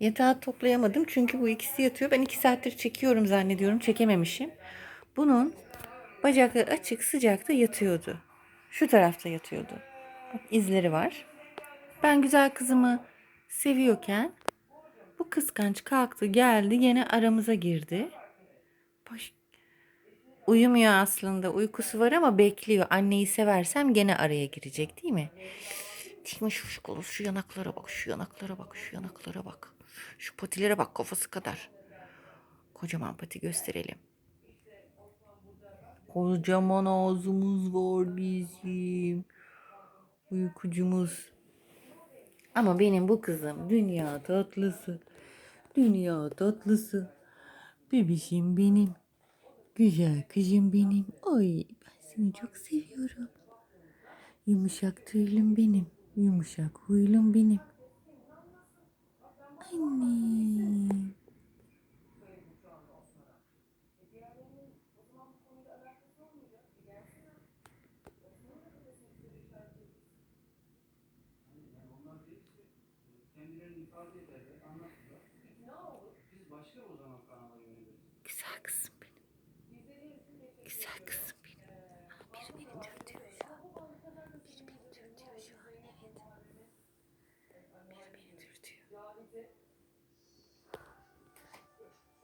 Yatağı toplayamadım çünkü bu ikisi yatıyor. Ben iki saattir çekiyorum zannediyorum. Çekememişim. Bunun bacakları açık sıcakta yatıyordu. Şu tarafta yatıyordu. Bak izleri var. Ben güzel kızımı seviyorken bu kıskanç kalktı geldi gene aramıza girdi. Baş... Uyumuyor aslında. Uykusu var ama bekliyor. Anneyi seversem gene araya girecek değil mi? Şu, şu, şu yanaklara bak, şu yanaklara bak, şu yanaklara bak. Şu patilere bak kafası kadar. Kocaman pati gösterelim. Kocaman ağzımız var bizim. Uykucumuz. Ama benim bu kızım dünya tatlısı. Dünya tatlısı. Bebişim benim. Güzel kızım benim. Ay ben seni çok seviyorum. Yumuşak tüylüm benim. Yumuşak huylum benim. Anne. Güzel kızım Ya bize